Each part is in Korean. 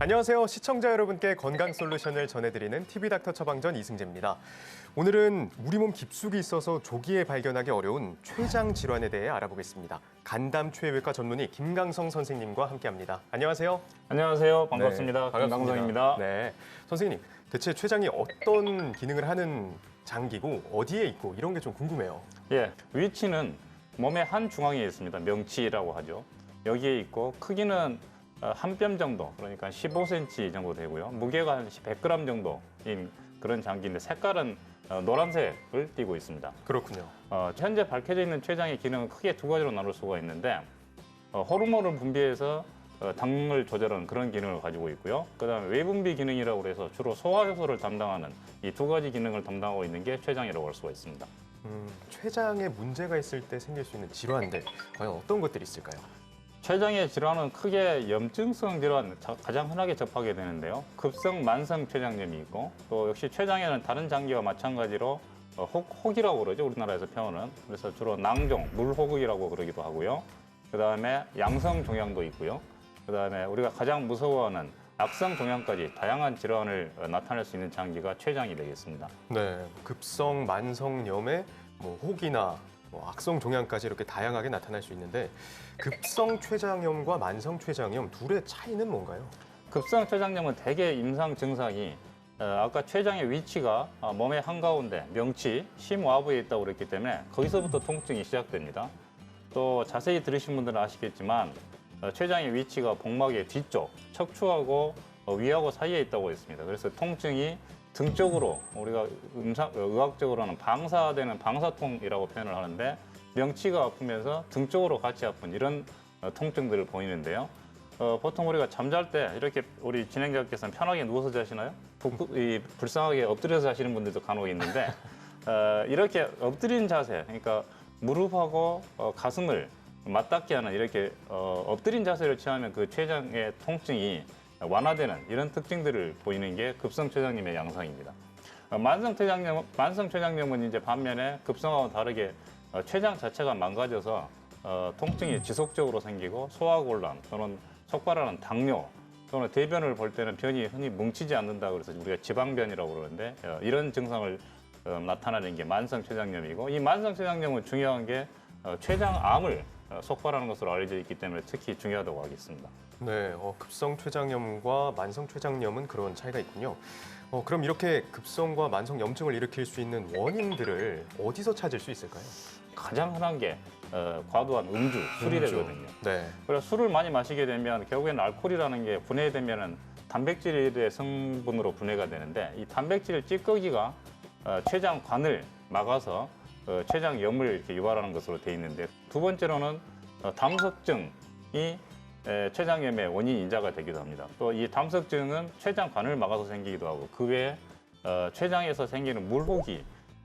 안녕하세요. 시청자 여러분께 건강 솔루션을 전해드리는 TV닥터 처방전 이승재입니다. 오늘은 우리 몸 깊숙이 있어서 조기에 발견하기 어려운 췌장 질환에 대해 알아보겠습니다. 간담 최외과 전문의 김강성 선생님과 함께합니다. 안녕하세요. 안녕하세요. 반갑습니다. 네, 반갑습니다. 네, 선생님 대체 췌장이 어떤 기능을 하는 장기고 어디에 있고 이런 게 좀 궁금해요. 예, 위치는 몸의 한 중앙에 있습니다. 명치라고 하죠. 여기에 있고 크기는 어, 한 뼘 정도, 그러니까 15cm 정도 되고요. 무게가 한 100g 정도인 그런 장기인데 색깔은 어, 노란색을 띠고 있습니다. 그렇군요. 어, 현재 밝혀져 있는 췌장의 기능은 크게 두 가지로 나눌 수가 있는데 어, 호르몬을 분비해서 어, 당을 조절하는 그런 기능을 가지고 있고요. 그다음에 외분비 기능이라고 해서 주로 소화 효소를 담당하는 이 두 가지 기능을 담당하고 있는 게 췌장이라고 할 수가 있습니다. 음, 췌장에 문제가 있을 때 생길 수 있는 질환들 과연 어떤 것들이 있을까요? 췌장의 질환은 크게 염증성 질환 자- 가장 흔하게 접하게 되는데요. 급성 만성 췌장염이 있고 또 역시 췌장에는 다른 장기와 마찬가지로 어, 혹, 혹이라고 그러죠 우리나라에서 표현은 그래서 주로 낭종 물호흡이라고 그러기도 하고요. 그 다음에 양성 종양도 있고요. 그 다음에 우리가 가장 무서워하는 악성 종양까지 다양한 질환을 어, 나타낼 수 있는 장기가 췌장이 되겠습니다. 네, 급성 만성염에 뭐 혹이나 뭐 악성 종양까지 이렇게 다양하게 나타날 수 있는데 급성 췌장염과 만성 췌장염 둘의 차이는 뭔가요? 급성 췌장염은 대개 임상 증상이 어, 아까 췌장의 위치가 어, 몸의 한가운데 명치, 심와부에 있다고 그랬기 때문에 거기서부터 통증이 시작됩니다. 또 자세히 들으신 분들은 아시겠지만 어, 췌장의 위치가 복막의 뒤쪽, 척추하고 어, 위하고 사이에 있다고 했습니다. 그래서 통증이 등 쪽으로 우리가 음상, 어, 의학적으로는 방사되는 방사통이라고 표현을 하는데 명치가 아프면서 등 쪽으로 같이 아픈 이런 어, 통증들을 보이는데요. 어, 보통 우리가 잠잘 때 이렇게 우리 진행자께서는 편하게 누워서 자시나요? 부, 이, 불쌍하게 엎드려서 자시는 분들도 간혹 있는데 어, 이렇게 엎드린 자세, 그러니까 무릎하고 어, 가슴을 맞닿게 하는 이렇게 어, 엎드린 자세를 취하면 그 췌장의 통증이 완화되는 이런 특징들을 보이는 게 급성 췌장염의 양상입니다. 어, 만성 췌장염, 만성 췌장염은 이제 반면에 급성하고 다르게 어, 췌장 자체가 망가져서 어, 통증이 지속적으로 생기고 소화곤란 또는 촉발하는 당뇨 또는 대변을 볼 때는 변이 흔히 뭉치지 않는다 그래서 우리가 지방변이라고 그러는데 어, 이런 증상을 어, 나타내는 게 만성 췌장염이고 이 만성 췌장염은 중요한 게 어, 췌장암을 어, 속발하는 것으로 알려져 있기 때문에 특히 중요하다고 하겠습니다. 네, 어, 급성 췌장염과 만성 췌장염은 그런 차이가 있군요. 어, 그럼 이렇게 급성과 만성 염증을 일으킬 수 있는 원인들을 어디서 찾을 수 있을까요? 가장 흔한 게 어, 과도한 음주, 술이 음주. 되거든요. 네, 그래서 술을 많이 마시게 되면 결국에는 알코올이라는 게 분해되면은 단백질의 성분으로 분해가 되는데 이 단백질 찌꺼기가 어, 췌장관을 막아서 어, 췌장 염을 이렇게 유발하는 것으로 돼 있는데 두 번째로는 어, 담석증이 에, 췌장염의 원인 인자가 되기도 합니다. 또 이 담석증은 췌장관을 막아서 생기기도 하고 그 외에 어, 췌장에서 생기는 물혹이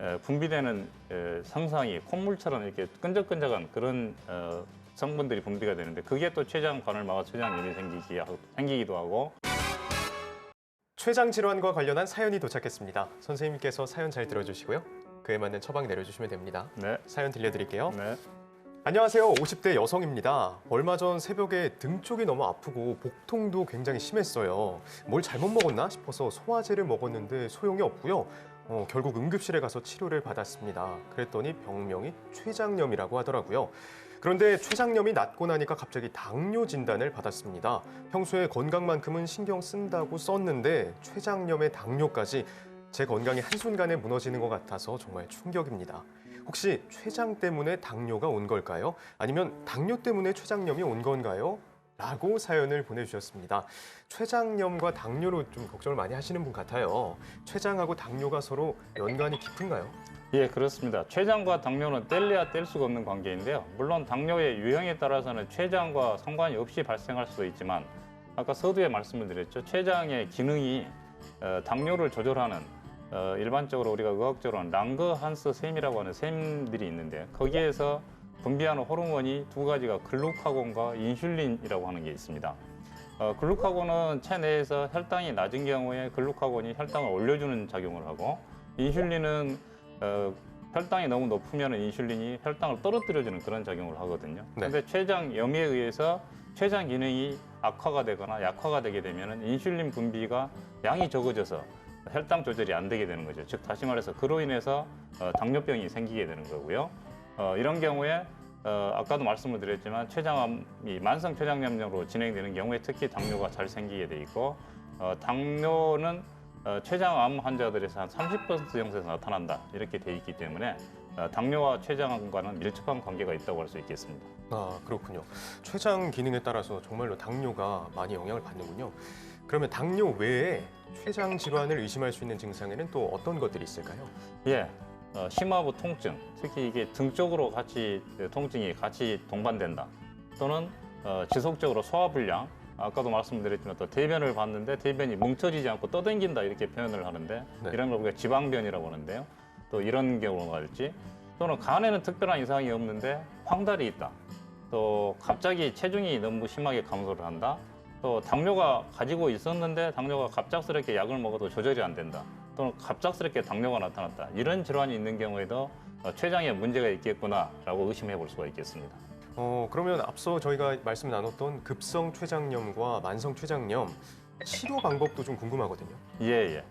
에, 분비되는 에, 성상이 콧물처럼 이렇게 끈적끈적한 그런 어, 성분들이 분비가 되는데 그게 또 췌장관을 막아 췌장염이 생기기, 하- 생기기도 하고 췌장 질환과 관련한 사연이 도착했습니다. 선생님께서 사연 잘 들어주시고요. 그에 맞는 처방 내려주시면 됩니다. 네, 사연 들려드릴게요. 네. 안녕하세요. 50대 여성입니다. 얼마 전 새벽에 등 쪽이 너무 아프고 복통도 굉장히 심했어요. 뭘 잘못 먹었나 싶어서 소화제를 먹었는데 소용이 없고요. 어, 결국 응급실에 가서 치료를 받았습니다. 그랬더니 병명이 췌장염이라고 하더라고요. 그런데 췌장염이 낫고 나니까 갑자기 당뇨 진단을 받았습니다. 평소에 건강만큼은 신경 쓴다고 썼는데 췌장염에 당뇨까지 제 건강이 한순간에 무너지는 것 같아서 정말 충격입니다. 혹시 췌장 때문에 당뇨가 온 걸까요? 아니면 당뇨 때문에 췌장염이 온 건가요? 라고 사연을 보내주셨습니다. 췌장염과 당뇨로 좀 걱정을 많이 하시는 분 같아요. 췌장하고 당뇨가 서로 연관이 깊은가요? 예, 그렇습니다. 췌장과 당뇨는 뗄래야 뗄 수가 없는 관계인데요. 물론 당뇨의 유형에 따라서는 췌장과 상관이 없이 발생할 수도 있지만 아까 서두에 말씀을 드렸죠. 췌장의 기능이 어, 당뇨를 조절하는 어, 일반적으로 우리가 의학적으로는 랑거한스 셈이라고 하는 셈들이 있는데 거기에서 분비하는 호르몬이 두 가지가 글루카곤과 인슐린이라고 하는 게 있습니다. 어, 글루카곤은 체내에서 혈당이 낮은 경우에 글루카곤이 혈당을 올려주는 작용을 하고 인슐린은 어, 혈당이 너무 높으면 인슐린이 혈당을 떨어뜨려주는 그런 작용을 하거든요. 네. 근데 췌장 염에 의해서 췌장 기능이 악화가 되거나 약화가 되게 되면 인슐린 분비가 양이 적어져서 혈당 조절이 안 되게 되는 거죠. 즉 다시 말해서 그로 인해서 어, 당뇨병이 생기게 되는 거고요. 어, 이런 경우에 어, 아까도 말씀을 드렸지만 췌장암이 만성 췌장염으로 진행되는 경우에 특히 당뇨가 잘 생기게 돼 있고 어, 당뇨는 어, 췌장암 환자들에서 한 30% 정도에서 나타난다 이렇게 돼 있기 때문에 어, 당뇨와 췌장암과는 밀접한 관계가 있다고 할 수 있겠습니다. 아, 그렇군요. 췌장 기능에 따라서 정말로 당뇨가 많이 영향을 받는군요. 그러면 당뇨 외에 췌장 질환을 의심할 수 있는 증상에는 또 어떤 것들이 있을까요? 예, 어, 심화부 통증, 특히 이게 등 쪽으로 같이 그 통증이 같이 동반된다. 또는 어, 지속적으로 소화불량. 아까도 말씀드렸지만 또 대변을 봤는데 대변이 뭉쳐지지 않고 떠댕긴다 이렇게 표현을 하는데 네. 이런 걸 우리가 지방변이라고 하는데요. 또 이런 경우가 있지. 또는 간에는 특별한 이상이 없는데 황달이 있다. 또 갑자기 체중이 너무 심하게 감소를 한다. 또 당뇨가 가지고 있었는데 당뇨가 갑작스럽게 약을 먹어도 조절이 안 된다. 또는 갑작스럽게 당뇨가 나타났다. 이런 질환이 있는 경우에도 어, 췌장에 문제가 있겠구나라고 의심해 볼 수가 있겠습니다. 어, 그러면 앞서 저희가 말씀 나눴던 급성 췌장염과 만성 췌장염 치료 방법도 좀 궁금하거든요. 예, 예.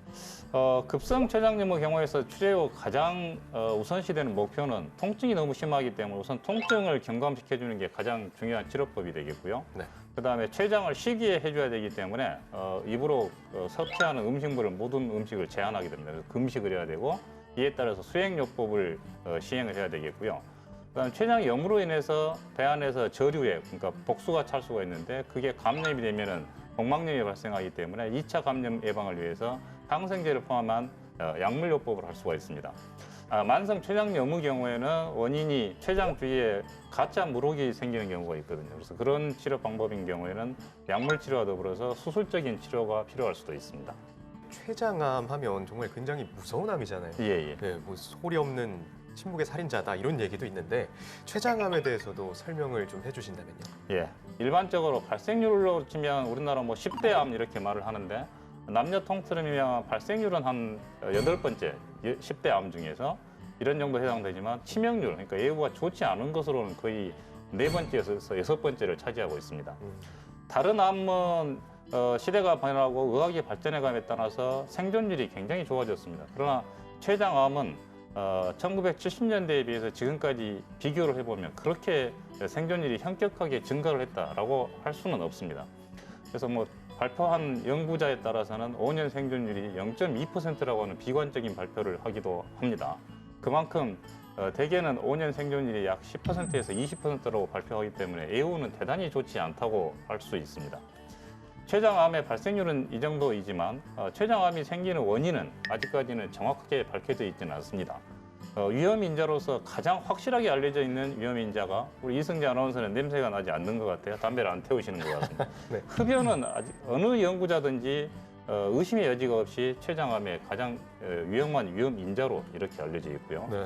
어, 급성 췌장염의 경우에서 치료 가장 어, 우선시되는 목표는 통증이 너무 심하기 때문에 우선 통증을 경감시켜주는 게 가장 중요한 치료법이 되겠고요. 네. 그다음에 췌장을 쉬게 해줘야 되기 때문에 어, 입으로 어, 섭취하는 음식물을 모든 음식을 제한하게 됩니다. 그래서 금식을 해야 되고 이에 따라서 수행요법을 어, 시행을 해야 되겠고요. 그다음 췌장염으로 인해서 배 안에서 저류에 그러니까 복수가 찰 수가 있는데 그게 감염이 되면은 복막염이 발생하기 때문에 2차 감염 예방을 위해서 항생제를 포함한 어, 약물요법을 할 수가 있습니다. 아, 만성 췌장염의 경우에는 원인이 췌장 주위에 가짜 물혹이 생기는 경우가 있거든요. 그래서 그런 치료 방법인 경우에는 약물 치료와 더불어서 수술적인 치료가 필요할 수도 있습니다. 췌장암 하면 정말 굉장히 무서운 암이잖아요. 예, 예. 네, 뭐 소리 없는 침묵의 살인자다 이런 얘기도 있는데 췌장암에 대해서도 설명을 좀 해주신다면요. 예. 일반적으로 발생률로 치면 우리나라 뭐 10대 암 이렇게 말을 하는데 남녀 통틀으면 발생률은 한 여덟 번째 10대 암 중에서 이런 정도 해당되지만 치명률 그러니까 예후가 좋지 않은 것으로는 거의 네 번째에서 여섯 번째를 차지하고 있습니다. 음. 다른 암은 어, 시대가 변하고 의학이 발전해감에 따라서 생존율이 굉장히 좋아졌습니다. 그러나 췌장암은 어, 1970년대에 비해서 지금까지 비교를 해보면 그렇게 생존율이 현격하게 증가를 했다라고 할 수는 없습니다. 그래서 뭐 발표한 연구자에 따라서는 5년 생존율이 0.2%라고 하는 비관적인 발표를 하기도 합니다. 그만큼 어, 대개는 5년 생존율이 약 10%에서 20%라고 발표하기 때문에 예후는 대단히 좋지 않다고 할 수 있습니다. 췌장암의 발생률은 이 정도이지만 어, 췌장암이 생기는 원인은 아직까지는 정확하게 밝혀져 있지는 않습니다. 어, 위험 인자로서 가장 확실하게 알려져 있는 위험 인자가 우리 이승재 아나운서는 냄새가 나지 않는 것 같아요. 담배를 안 태우시는 것 같습니다. 네. 흡연은 아직 어느 연구자든지 어, 의심의 여지가 없이 췌장암의 가장 어, 위험한 위험 인자로 이렇게 알려져 있고요. 네.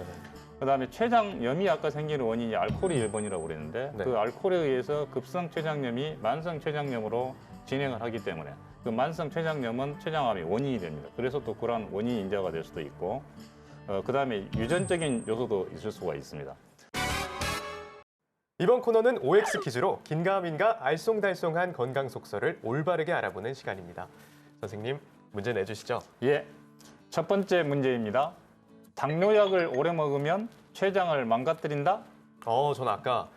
그다음에 췌장염이 아까 생기는 원인이 알코올이 1번이라고 그랬는데 네. 그 알코올에 의해서 급성 췌장염이 만성 췌장염으로 진행을 하기 때문에 그 만성 췌장염은 췌장암의 원인이 됩니다. 그래서 또 그러한 원인 인자가 될 수도 있고 어, 그다음에 유전적인 요소도 있을 수가 있습니다. 이번 코너는 OX 퀴즈로 긴가민가 알쏭달쏭한 건강 속설을 올바르게 알아보는 시간입니다. 선생님 문제 내주시죠. 예. 첫 번째 문제입니다. 당뇨약을 오래 먹으면 췌장을 망가뜨린다? 어, 전 아까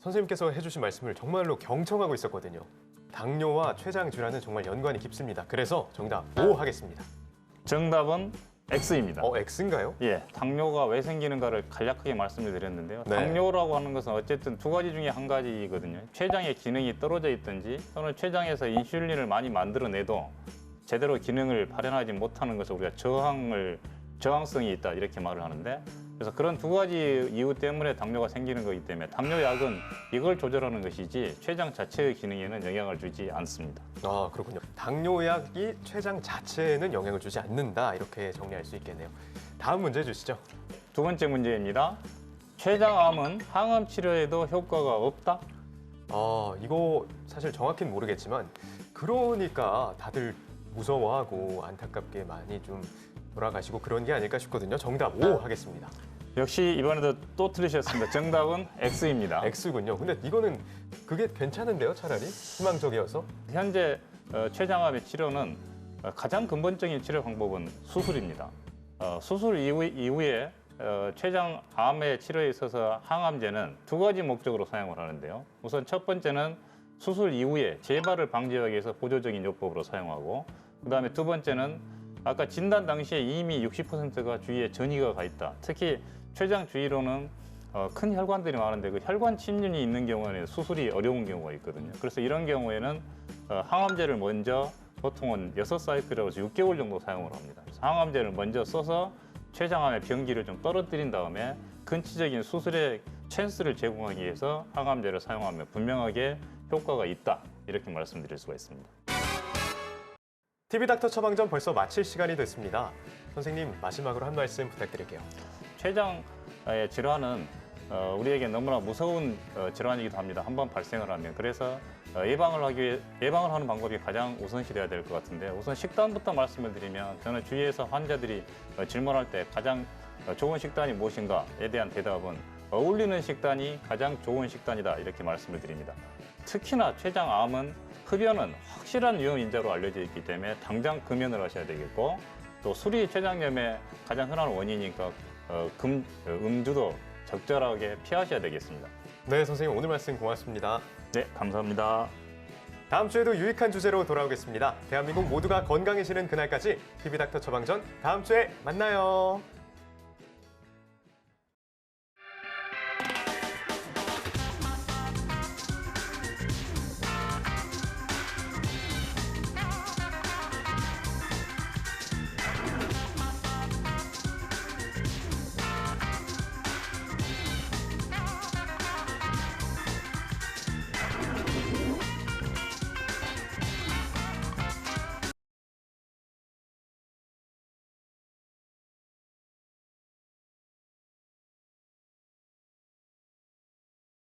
선생님께서 해주신 말씀을 정말로 경청하고 있었거든요. 당뇨와 췌장 질환은 정말 연관이 깊습니다. 그래서 정답 O 하겠습니다. 정답은 X입니다. 어, X인가요? 예, 당뇨가 왜 생기는가를 간략하게 말씀을 드렸는데요. 네. 당뇨라고 하는 것은 어쨌든 두 가지 중에 한 가지거든요. 췌장의 기능이 떨어져 있든지 또는 췌장에서 인슐린을 많이 만들어내도 제대로 기능을 발현하지 못하는 것을 우리가 저항을 저항성이 있다 이렇게 말을 하는데 그래서 그런 두 가지 이유 때문에 당뇨가 생기는 거기 때문에 당뇨약은 이걸 조절하는 것이지 췌장 자체의 기능에는 영향을 주지 않습니다. 아, 그렇군요. 당뇨약이 췌장 자체에는 영향을 주지 않는다. 이렇게 정리할 수 있겠네요. 다음 문제 주시죠. 두 번째 문제입니다. 췌장암은 항암 치료에도 효과가 없다? 아, 이거 사실 정확히는 모르겠지만 그러니까 다들 무서워하고 안타깝게 많이 좀 돌아가시고 그런 게 아닐까 싶거든요. 정답 O 하겠습니다. 역시 이번에도 또 틀리셨습니다. 정답은 X입니다. X군요. 근데 이거는 그게 괜찮은데요, 차라리 희망적이어서. 현재 어, 췌장암의 치료는 어, 가장 근본적인 치료 방법은 수술입니다. 어, 수술 이후, 이후에 어, 췌장암의 치료에 있어서 항암제는 두 가지 목적으로 사용을 하는데요. 우선 첫 번째는 수술 이후에 재발을 방지하기 위해서 보조적인 요법으로 사용하고 그 다음에 두 번째는 아까 진단 당시에 이미 60%가 주위에 전이가 가 있다. 특히 췌장 주위로는 어, 큰 혈관들이 많은데 그 혈관 침륜이 있는 경우에는 수술이 어려운 경우가 있거든요. 그래서 이런 경우에는 어, 항암제를 먼저 보통은 6사이클이라고 해서 6개월 정도 사용을 합니다. 항암제를 먼저 써서 췌장암의 병기를 좀 떨어뜨린 다음에 근치적인 수술의 찬스를 제공하기 위해서 항암제를 사용하면 분명하게 효과가 있다. 이렇게 말씀드릴 수가 있습니다. TV 닥터 처방전 벌써 마칠 시간이 됐습니다. 선생님 마지막으로 한 말씀 부탁드릴게요. 췌장의 질환은 어, 우리에게 너무나 무서운 어, 질환이기도 합니다. 한번 발생을 하면 그래서 어, 예방을 하기 위해 예방을 하는 방법이 가장 우선시 돼야 될 것 같은데 우선 식단부터 말씀을 드리면 저는 주위에서 환자들이 어, 질문할 때 가장 어, 좋은 식단이 무엇인가에 대한 대답은 어울리는 식단이 가장 좋은 식단이다 이렇게 말씀을 드립니다. 특히나 췌장암은 흡연은 확실한 위험 인자로 알려져 있기 때문에 당장 금연을 하셔야 되겠고 또 술이 췌장염의 가장 흔한 원인이니까 어, 금, 어, 음주도 적절하게 피하셔야 되겠습니다. 네, 선생님 오늘 말씀 고맙습니다. 네, 감사합니다. 다음 주에도 유익한 주제로 돌아오겠습니다. 대한민국 모두가 건강해지는 그날까지 TV 닥터 처방전 다음 주에 만나요.